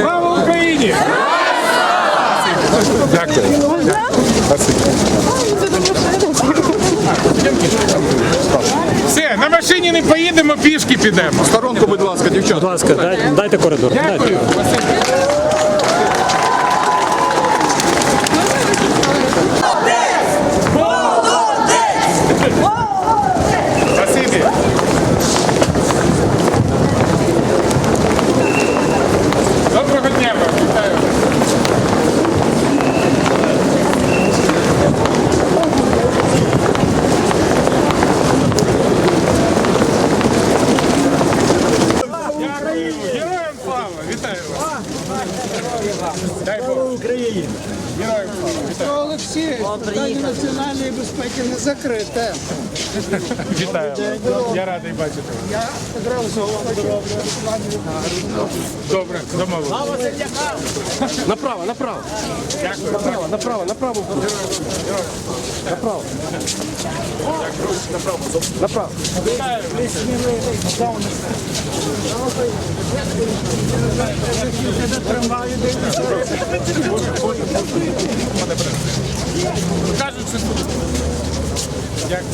Слава Україні! Дякую. Все, на машині не поїдемо, пішки підемо. Сторонку, будь ласка, дівчата. Будь ласка, дайте коридор. Дякую. Україні. Олексій, питання національної безпеки не закрите. Вітаю! Я радий бачити вас. Я одразу хочу Добре, домовились. Направо, направо. Дякую. Направо, направо, направо. Направо. Направо. Кажуть, що тут. Дякую.